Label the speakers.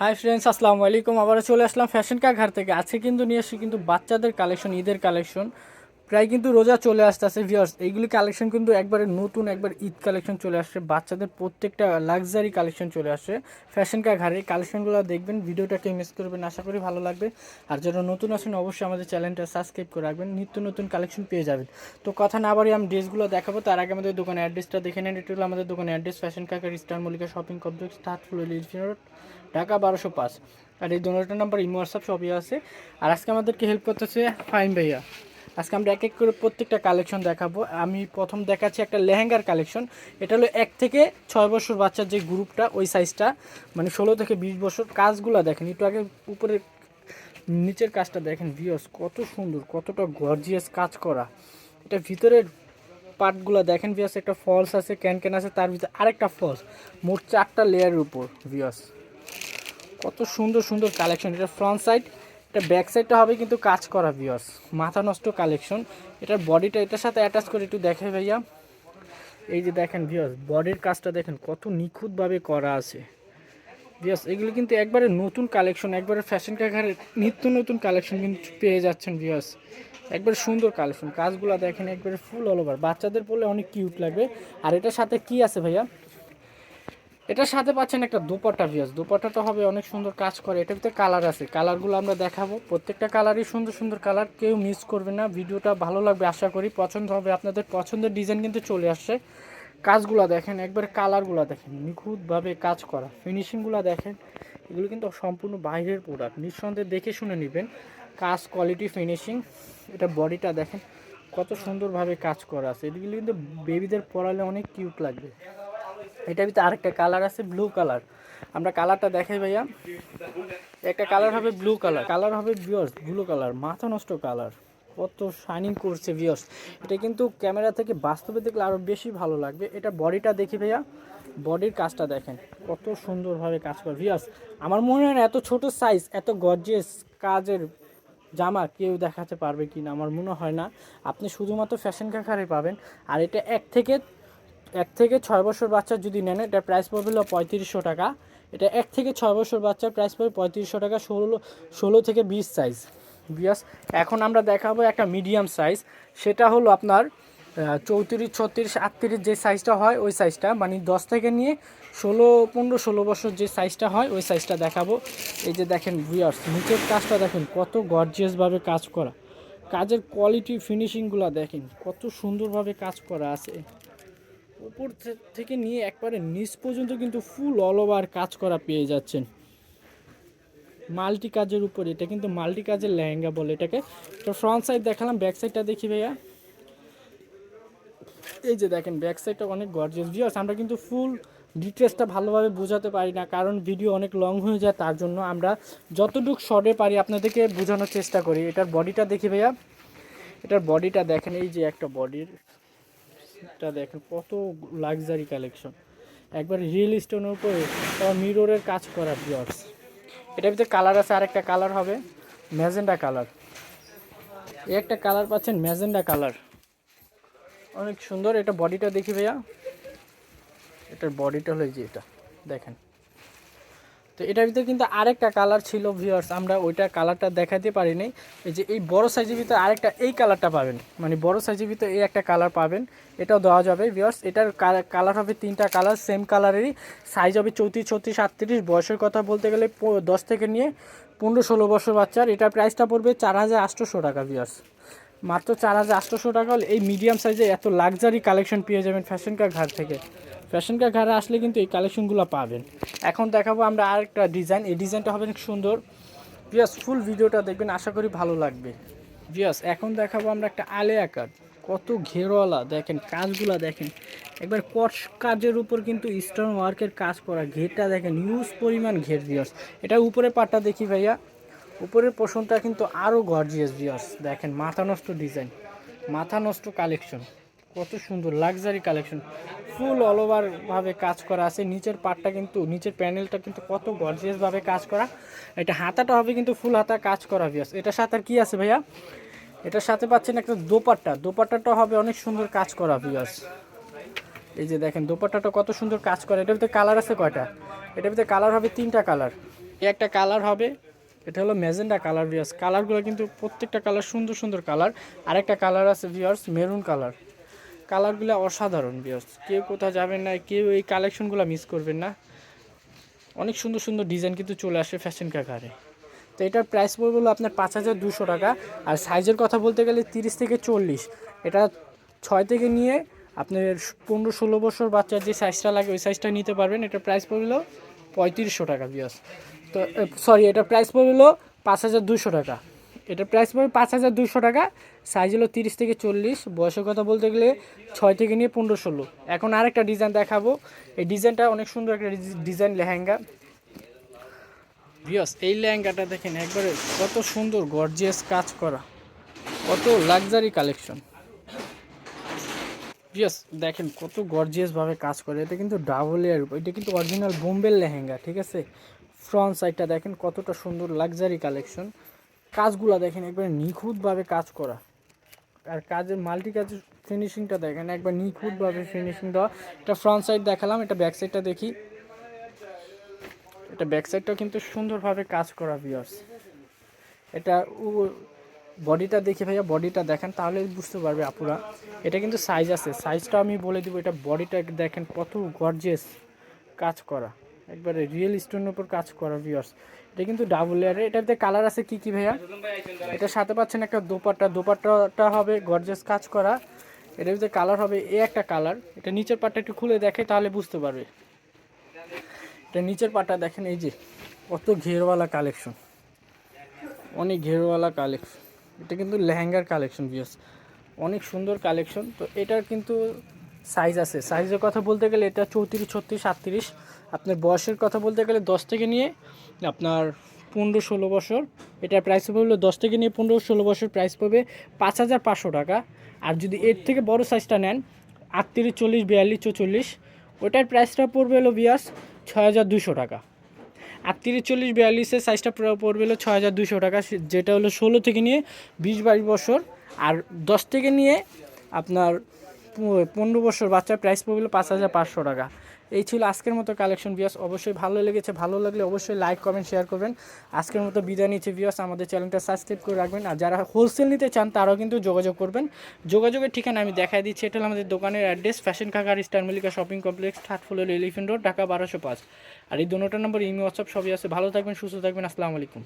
Speaker 1: Hi friends আসসালামু আলাইকুম। আবার চলে আসলাম ফ্যাশন কা ঘর থেকে। আজকে কিন্তু নিয়ে এসেছি কিন্তু বাচ্চাদের কালেকশন ঈদের কালেকশন প্রায় কিন্তু রোজা চলে আসতেছে ভিউয়ার্স এইগুলি কালেকশন কিন্তু একবারে নতুন, একবার ঈদ কালেকশন চলে আসছে। বাচ্চাদের প্রত্যেকটা লাক্সারি কালেকশন চলে আসছে। ফ্যাশন কা ঘরে কালেকশনগুলো দেখবেন ভিডিওটাকে মিস করবেন আশা করি ভালো লাগবে। আর যারা নতুন আছেন, অবশ্যই আমাদের চ্যানেলটা সাবস্ক্রাইব করে রাখবেন, নিত্য নতুন কালেকশন পেয়ে যাবেন। তো কথা না বাড়ি আমি ড্রেসগুলো দেখাবো, তার আগে আমাদের দোকানের অ্যাড্রেসটা দেখে নেন। এটা হলো আমাদের দোকানের অ্যাড্রেস ফ্যাশন কাকার star Mallika shopping complex third floor road Dhaka বারোশো পাঁচ। আর এই দোনোটা নাম্বার ইমো সবই আছে। আর আজকে আমাদেরকে হেল্প করতেছে ফাইন ভাইয়া। আজকে আমরা এক এক করে প্রত্যেকটা কালেকশন দেখাবো। আমি প্রথম দেখাচ্ছি একটা লেহেঙ্গার কালেকশন এটা হলো এক থেকে ছয় বছর বাচ্চার যে গ্রুপটা, ওই সাইজটা মানে ষোলো থেকে বিশ বছর। কাজগুলো দেখেন, একটু আগে উপরে নিচের কাজটা দেখেন ভিওস কত সুন্দর, কতটা গর্জিয়াস কাজ করা। এটা ভিতরের পার্টগুলো দেখেন ভিওস একটা ফলস আছে ক্যান ক্যান আছে, তার ভিতরে আরেকটা ফলস মোট চারটা লেয়ারের উপর ভিওস কত সুন্দর সুন্দর কালেকশন এটা ফ্রন্ট সাইড এটা ব্যাক সাইডটা হবে কিন্তু কাজ করা ভিওস মাথা নষ্ট কালেকশন এটার বডিটা এটার সাথে অ্যাটাচ করে একটু দেখে ভাইয়া। এই যে দেখেন ভিওস বডির কাজটা দেখেন, কত নিখুঁতভাবে করা আছে। ভিওস এগুলো কিন্তু একবারে নতুন কালেকশন একবারে ফ্যাশন কাকারে নিত্য নতুন কালেকশন কিন্তু পেয়ে যাচ্ছেন ভিওস একবারে সুন্দর কালেকশন কাজগুলো দেখেন, একবারে ফুল অল ওভার বাচ্চাদের পড়লে অনেক কিউট লাগবে। আর এটার সাথে কি আছে ভাইয়া? এটার সাথে পাচ্ছেন একটা দুপাট্টা ভিউজ দুপাট্টাটা হবে, অনেক সুন্দর কাজ করে। এটার ভিতরে কালার আছে। কালারগুলো আমরা দেখাবো। প্রত্যেকটা কালারই সুন্দর সুন্দর কালার কেউ মিস করবে না। ভিডিওটা ভালো লাগবে, আশা করি। পছন্দ হবে, আপনাদের পছন্দের ডিজাইন কিন্তু চলে আসছে। কাজগুলো দেখেন, একবার কালারগুলো দেখেন। নিখুঁতভাবে কাজ করা। ফিনিশিংগুলো দেখেন। এগুলো কিন্তু সম্পূর্ণ বাইরের প্রোডাক্ট নিঃসন্দেহে দেখে শুনে নেবেন। কাজ কোয়ালিটি ফিনিশিং এটা বডিটা দেখেন। কত সুন্দরভাবে কাজ করা আছে। এগুলো কিন্তু বেবিদের পড়ালে অনেক কিউট লাগবে। এটার ভিতরে আরেকটা কালার আছে ব্লু কালার আমরা কালারটা দেখাই ভাইয়া। একটা কালার হবে ব্লু কালার কালার হবে বিয়র্স ব্লু কালার মাথা নষ্ট কালার কত শাইনিং করছে বিয়র্স এটা কিন্তু ক্যামেরা থেকে বাস্তবে দেখলে আরও বেশি ভালো লাগবে। এটা বডিটা দেখি ভাইয়া। বডির কাজটা দেখেন। কত সুন্দরভাবে কাজ করে। ভিয়াস আমার মনে হয় না এত ছোট সাইজ এত গর্জিয়াস কাজের জামা কেউ দেখাতে পারবে কি না আমার মনে হয় না। আপনি শুধুমাত্র ফ্যাশন কাকারে পাবেন। আর এটা এক থেকে এক থেকে ছয় বছর বাচ্চা যদি নেন, এটা প্রাইস পড়বে হলো পঁয়ত্রিশশো টাকা। এটা এক থেকে ছয় বছর বাচ্চার প্রাইস পড়বে পঁয়ত্রিশশো টাকা, ষোলো ষোলো থেকে বিশ সাইজ বিয়াস এখন আমরা দেখাবো একটা মিডিয়াম সাইজ সেটা হলো আপনার চৌত্রিশ, ছত্রিশ, আটত্রিশ যে সাইজটা হয়, ওই সাইজটা মানে দশ থেকে নিয়ে ষোলো, পনেরো, ষোলো বছর যে সাইজটা হয়, ওই সাইজটা দেখাবো। এই যে দেখেন ভিয়ার্স নিচের কাজটা দেখেন, কত গর্জিয়াসভাবে কাজ করা। কাজের কোয়ালিটি ফিনিশিংগুলো দেখেন, কত সুন্দরভাবে কাজ করা আছে। উপর থেকে নিয়ে একবারে নিচ পর্যন্ত কিন্তু ফুল অল ওভার কাজ করা পেয়ে যাচ্ছেন। মাল্টি কাজের উপর, এটা কিন্তু মাল্টি কাজের লেহেঙ্গা বলে এটাকে। তো ফ্রন্ট সাইড দেখালাম ব্যাক সাইডটা দেখি ভাইয়া। এই যে দেখেন ব্যাক সাইডটা অনেক গর্জিয়াস ভিউয়ার্স আমরা কিন্তু ফুল ডিটেলসটা ভালোভাবে বোঝাতে পারি না, কারণ ভিডিও অনেক লং হয়ে যায়, তার জন্য আমরা যতটুকু শর্টে পারি আপনাদেরকে বোঝানোর চেষ্টা করি। এটার বডিটা দেখি ভাইয়া। এটার বডিটা দেখেন, এই যে একটা বডির এটা দেখেন, কত লাক্সারি কালেকশন একবার রিয়েল স্টোনের উপরে মিররের কাজ করা ভিউয়ার্স এটার ভিতরে কালার আছে, আরেকটা কালার হবে ম্যাজেন্ডা কালার এই একটা কালার পাচ্ছেন ম্যাজেন্ডা কালার অনেক সুন্দর, এটা বডিটা দেখি ভাইয়া। এটার বডিটা হলো যে এটা, দেখেন। তো এটার ভিতরে কিন্তু আরেকটা কালার ছিল ভিউয়ার্স আমরা ওইটা কালারটা দেখাতে পারিনি। এই যে এই বড় সাইজের ভিতরে আরেকটা এই কালারটা পাবেন। মানে বড় সাইজের ভিতরে এই একটা কালার পাবেন। এটাও দেওয়া যাবে ভিউয়ার্স এটার কালার হবে তিনটা কালার সেম কালারেরই সাইজ হবে চৌত্রিশ, ছত্রিশ আটত্রিশ বয়সের কথা বলতে গেলে দশ থেকে নিয়ে পনেরো, ষোলো বছর বাচ্চার। এটার প্রাইসটা পড়বে চার হাজার আটশোশো টাকা ভিউয়ার্স মাত্র চার হাজার আটশোশো টাকা হলে এই মিডিয়াম সাইজে এত লাক্সারি কালেকশন পেয়ে যাবেন ফ্যাশন কা ঘাট থেকে। ফ্যাশন কা ঘাটে আসলে কিন্তু এই কালেকশনগুলো পাবেন। এখন দেখাবো আমরা আরেকটা ডিজাইন। এই ডিজাইনটা হবে সুন্দর। ভিয়াস ফুল ভিডিওটা দেখবেন, আশা করি ভালো লাগবে। ভিয়াস এখন দেখাবো আমরা একটা আলেয়া কাট। কত ঘেরওয়ালা, দেখেন কাজগুলা দেখেন। একবার কট কাজের উপর কিন্তু স্টোন ওয়ার্কের কাজ করা। ঘেরটা দেখেন ইউজ পরিমাণ ঘের ভিয়াস এটা উপরে পাটটা দেখি ভাইয়া। উপরের পোষণটা কিন্তু আরও গর্জিয়াস ভিয়াস দেখেন, মাথা নষ্ট ডিজাইন মাথা নষ্ট কালেকশন কত সুন্দর luxury collection full all over ভাবে কাজ করা আছে। নিচের পার্টটা কিন্তু, নিচের প্যানেলটা কিন্তু কত গর্জিয়াসভাবে কাজ করা। এটা হাতাটা হবে কিন্তু ফুল হাতা কাজ করা ভিয়াস এটার সাথে আর কি আছে ভাইয়া? এটার সাথে পাচ্ছেন একটা দোপাট্টা। দোপাট্টাটা হবে অনেক সুন্দর কাজ করা ভিয়াস এই যে দেখেন, দোপাট্টাটা কত সুন্দর কাজ করে। এটার ভিতরে কালার আছে কয়টা? এটার ভিতরে কালার হবে তিনটা কালার এ একটা কালার হবে, এটা হলো ম্যাজেন্ডা কালার ভিয়ার্স কালারগুলো কিন্তু প্রত্যেকটা কালার সুন্দর সুন্দর কালার আরেকটা কালার আছে ভিয়ার্স মেরুন কালার কালারগুলো অসাধারণ ভিয়ার্স কেউ কোথাও যাবেন না, কেউ এই কালেকশনগুলো মিস করবেন না। অনেক সুন্দর সুন্দর ডিজাইন কিন্তু চলে আসে ফ্যাশন কাকারে তো এটার প্রাইস পড়বে আপনার পাঁচ হাজার দুশো টাকা, আর সাইজের কথা বলতে গেলে তিরিশ থেকে চল্লিশ। এটা ছয় থেকে নিয়ে আপনার পনেরো ষোলো বছর বাচ্চার যে সাইজটা লাগে, ওই সাইজটা নিতে পারবেন। এটার প্রাইস পড়বে হলো পঁয়ত্রিশশো টাকা বিয়াস তো সরি এটার প্রাইস পড়বে হলো পাঁচ হাজার দুশো টাকা। এটার প্রাইস পড়বে পাঁচ হাজার দুশো টাকা। সাইজ হলো তিরিশ থেকে চল্লিশ। বয়সের কথা বলতে গেলে ছয় থেকে নিয়ে পনেরো ষোলো। এখন আরেকটা ডিজাইন দেখাবো। এই ডিজাইনটা অনেক সুন্দর একটা ডিজাইন লেহেঙ্গা। ভিওস এই লেহেঙ্গাটা দেখেন, একবারে কত সুন্দর গর্জিয়াস কাজ করা। কত লাক্সারি কালেকশন ভিওস দেখেন, কত গর্জিয়াসভাবে কাজ করে। এটা কিন্তু ডাবল এয়ার এটা কিন্তু অরিজিনাল বোম্বের লেহেঙ্গা, ঠিক আছে? ফ্রন্ট সাইডটা দেখেন, কতটা সুন্দর লাক্সারি কালেকশন কাজগুলো দেখেন, একবারে নিখুঁতভাবে কাজ করা। আর কাজের মাল্টি কাজের ফিনিশিংটা দেখেন, একবার নিখুঁতভাবে ফিনিশিং দেওয়া। এটা ফ্রন্ট সাইড দেখালাম, এটা ব্যাক সাইডটা দেখি। এটা ব্যাক সাইডটাও কিন্তু সুন্দরভাবে কাজ করা ভিউয়ার্স এটা ও বডিটা দেখি ভাইয়া বডিটা দেখেন তাহলে বুঝতে পারবে আপুরা। এটা কিন্তু সাইজ আছে সাইজটা আমি বলে দিব, এটা বডিটা দেখেন কত গর্জিয়াস কাজ করা। একবারে রিয়েল স্টোনের উপর কাজ করা ভিউয়ার্স এটা কিন্তু ডাবল লেয়ারে এটাতে কালার আছে কি কি ভাইয়া? এটার সাথে পাচ্ছেন একটা দোপাট্টা। দোপাট্টাটা হবে গর্জিয়াস কাজ করা। এটার যে কালার হবে এ একটা কালার এটা নিচের পাটটা একটু খুলে দেখে তাহলে বুঝতে পারবে। এটা নিচের পাটা দেখেন, এই যে কত ঘেরওয়ালা কালেকশন অনেক ঘেরওয়ালা কালেকশন এটা কিন্তু লেহেঙ্গার কালেকশন বিয়স অনেক সুন্দর কালেকশন তো এটার কিন্তু সাইজ আছে। সাইজের কথা বলতে গেলে এটা চৌত্রিশ, ছত্রিশ আটত্রিশ আপনার বয়সের কথা বলতে গেলে দশ থেকে নিয়ে আপনার পনেরো ষোলো বছর। এটার প্রাইস পড়বে দশ থেকে নিয়ে পনেরো ষোলো বছর প্রাইস পড়বে পাঁচ হাজার পাঁচশো টাকা। আর যদি এর থেকে বড় সাইজটা নেন, আটত্রিশ, চল্লিশ, বিয়াল্লিশ চল্লিশ ওটার প্রাইসটা পড়বে হলো বিয়াস ছয় হাজার দুশো টাকা। আর তিরিশ চল্লিশ, বিয়াল্লিশের সাইজটা পড়বে হলো ছয় হাজার দুশো টাকা যেটা হলো ষোলো থেকে নিয়ে বিশ, বাইশ বছর। আর দশ থেকে নিয়ে আপনার পনেরো বছর বাচ্চার প্রাইস পড়বে পাঁচ হাজার পাঁচশো টাকা। এই ছিল আজকের মতো কালেকশন বিয়াস অবশ্যই ভালো লেগেছে, ভালো লাগলে অবশ্যই লাইক কমেন্ট শেয়ার করবেন। আজকের মতো বিদায় নিচ্ছে বিয়াস আমাদের চ্যানেলটা সাবস্ক্রাইব করে রাখবেন। আর যারা হোলসেল নিতে চান, তারাও কিন্তু যোগাযোগ করবেন। যোগাযোগের ঠিকানা আমি দেখাই দিচ্ছি। এটা হলো আমাদের দোকানের অ্যাড্রেস ফ্যাশন কাকার star Mallika shopping complex third elephant road Dhaka বারোশো পাঁচ আর এই দুটোটা নম্বর ইমি হোয়াটসঅ্যাপ সবই আছে। ভালো থাকবেন, সুস্থ থাকবেন। আসসালামু আলাইকুম।